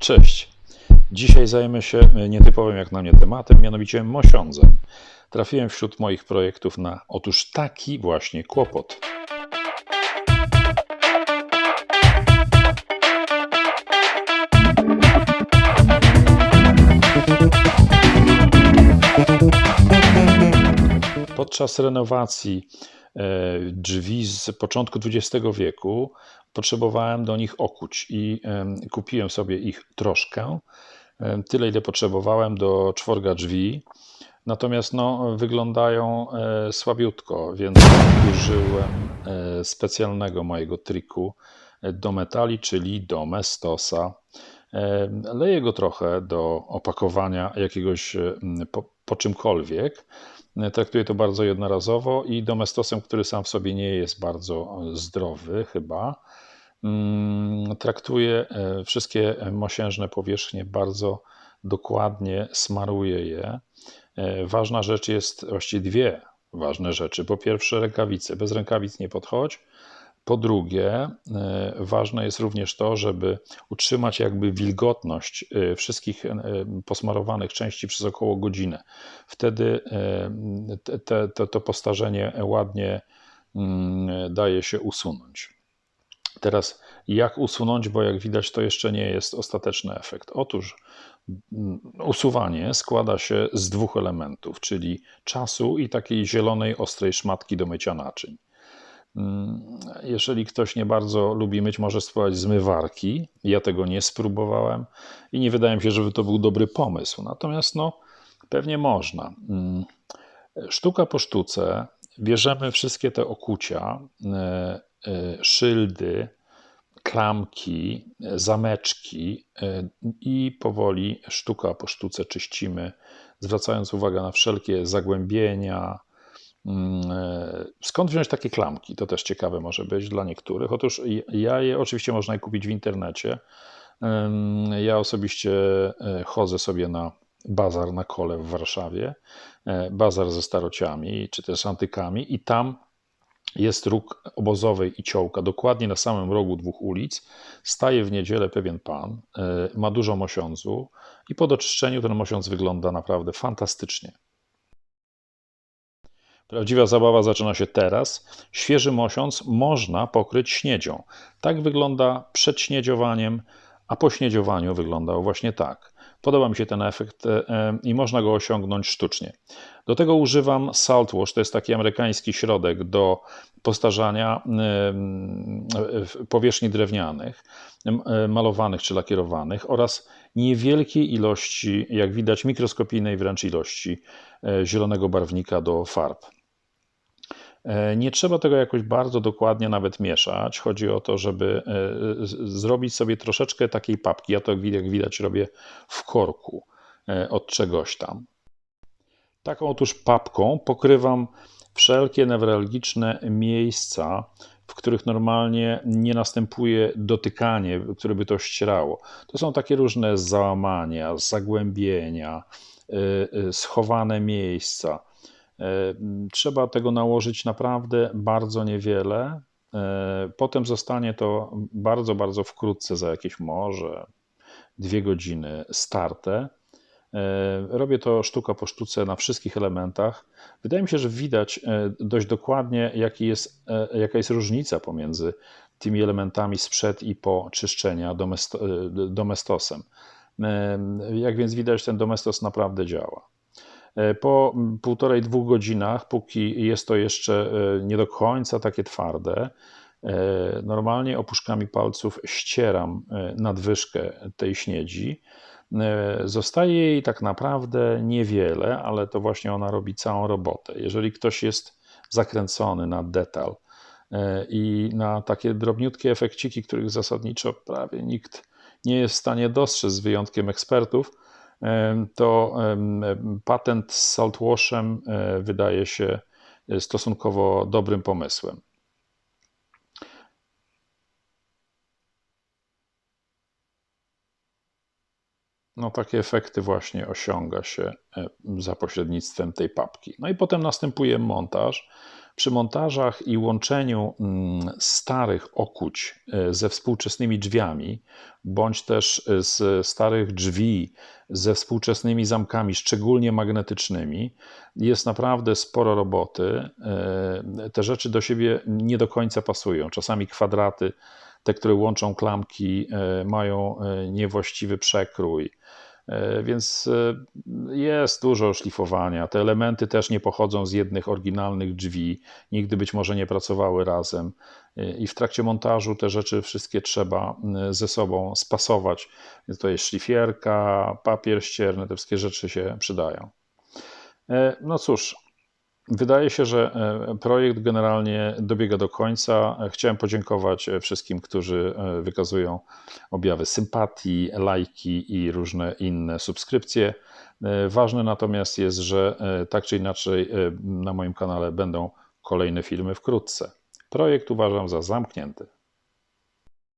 Cześć. Dzisiaj zajmę się nietypowym jak na mnie tematem, mianowicie mosiądzem. Trafiłem wśród moich projektów na otóż taki właśnie kłopot. Podczas renowacji e, drzwi z początku XX wieku potrzebowałem do nich okuć i em, kupiłem sobie ich troszkę, tyle ile potrzebowałem do czworga drzwi. Natomiast no, wyglądają e, słabiutko, więc użyłem e, specjalnego mojego triku e, do metali, czyli do mestosa. Leję go trochę do opakowania jakiegoś po, po czymkolwiek. E, Traktuję to bardzo jednorazowo i domestosem, który sam w sobie nie jest bardzo e, zdrowy, chyba. Mm, Traktuję e, wszystkie mosiężne powierzchnie bardzo dokładnie, smaruję je. Ważna rzecz jest, właściwie dwie ważne rzeczy. Po pierwsze, rękawice. Bez rękawic nie podchodź. Po drugie, e, ważne jest również to, żeby utrzymać jakby wilgotność e, wszystkich e, posmarowanych części przez około godzinę. Wtedy te, te, to, postarzenie ładnie mm, daje się usunąć. Teraz, jak usunąć, bo jak widać, to jeszcze nie jest ostateczny efekt. Otóż mm, usuwanie składa się z dwóch elementów, czyli czasu i takiej zielonej, ostrej szmatki do mycia naczyń. Jeżeli ktoś nie bardzo lubi myć, może spróbować zmywarki. Ja tego nie spróbowałem i nie wydaje mi się, żeby to był dobry pomysł. Natomiast no, pewnie można. Mm, Sztuka po sztuce bierzemy wszystkie te okucia, e, e, szyldy, klamki, zameczki e, i powoli sztuka po sztuce czyścimy, zwracając uwagę na wszelkie zagłębienia. Mm, e, Skąd wziąć takie klamki? To też ciekawe może być dla niektórych. Otóż ja je oczywiście można je kupić w internecie. Ja osobiście e, chodzę sobie na bazar na kole w Warszawie, e, bazar ze starociami czy też antykami i tam jest róg obozowej i ciołka, dokładnie na samym rogu dwóch ulic. Staje w niedzielę pewien pan, ma dużo mosiądzu i po doczyszczeniu ten mosiądz wygląda naprawdę fantastycznie. Prawdziwa zabawa zaczyna się teraz. Świeży mosiądz można pokryć śniedzią. Tak wygląda przed śniedziowaniem, a po śniedziowaniu wyglądał właśnie tak. Podoba mi się ten efekt e, e, i można go osiągnąć sztucznie. Do tego używam Salt Wash, to jest taki amerykański środek do postarzania e, powierzchni drewnianych, malowanych czy lakierowanych oraz niewielkiej ilości, jak widać, mikroskopijnej wręcz ilości zielonego barwnika do farb. E, Nie trzeba tego jakoś bardzo dokładnie nawet mieszać. Chodzi o to, żeby e, zrobić sobie troszeczkę takiej papki. Ja to jak widać robię w korku e, od czegoś tam. Taką otóż papką pokrywam wszelkie newralgiczne miejsca, w których normalnie nie następuje dotykanie, które by to ścierało. To są takie różne załamania, zagłębienia, schowane miejsca. E, Trzeba tego nałożyć naprawdę bardzo niewiele. E, Potem zostanie to bardzo, bardzo wkrótce, za jakieś może dwie godziny starte. E, Robię to sztuka po sztuce na wszystkich elementach. Wydaje mi się, że widać dość dokładnie, jaki jest, jaka jest różnica pomiędzy tymi elementami sprzed i po czyszczenia domesto, domestosem. Jak więc widać, ten domestos naprawdę działa. E, Po półtorej, dwóch godzinach, póki jest to jeszcze e, nie do końca takie twarde, e, normalnie opuszkami palców ścieram nadwyżkę tej śniedzi. Zostaje jej tak naprawdę niewiele, ale to właśnie ona robi całą robotę. Jeżeli ktoś jest zakręcony na detal i na takie drobniutkie efekciki, których zasadniczo prawie nikt nie jest w stanie dostrzec, z wyjątkiem ekspertów, to patent z saltwashem e, wydaje się e, stosunkowo dobrym pomysłem. No, takie efekty właśnie osiąga się e, za pośrednictwem tej papki. No i potem następuje montaż, Przy montażach i łączeniu mm, starych okuć e, ze współczesnymi drzwiami, bądź też e, z starych drzwi ze współczesnymi zamkami, szczególnie magnetycznymi, jest naprawdę sporo roboty. E, te rzeczy do siebie nie do końca pasują. Czasami kwadraty, te, które łączą klamki, mają niewłaściwy przekrój więc e, jest dużo szlifowania. Te elementy też nie pochodzą z jednych oryginalnych drzwi, nigdy być może nie pracowały razem. E, I w trakcie montażu te rzeczy wszystkie trzeba ze sobą spasować. Więc to jest szlifierka, papier ścierny, te wszystkie rzeczy się przydają. No cóż, Wydaje się, że e, projekt generalnie dobiega do końca. Chciałem podziękować e, wszystkim, którzy e, wykazują objawy sympatii, lajki i różne inne subskrypcje. Ważne natomiast jest, że tak czy inaczej na moim kanale będą kolejne filmy wkrótce. Projekt uważam za zamknięty.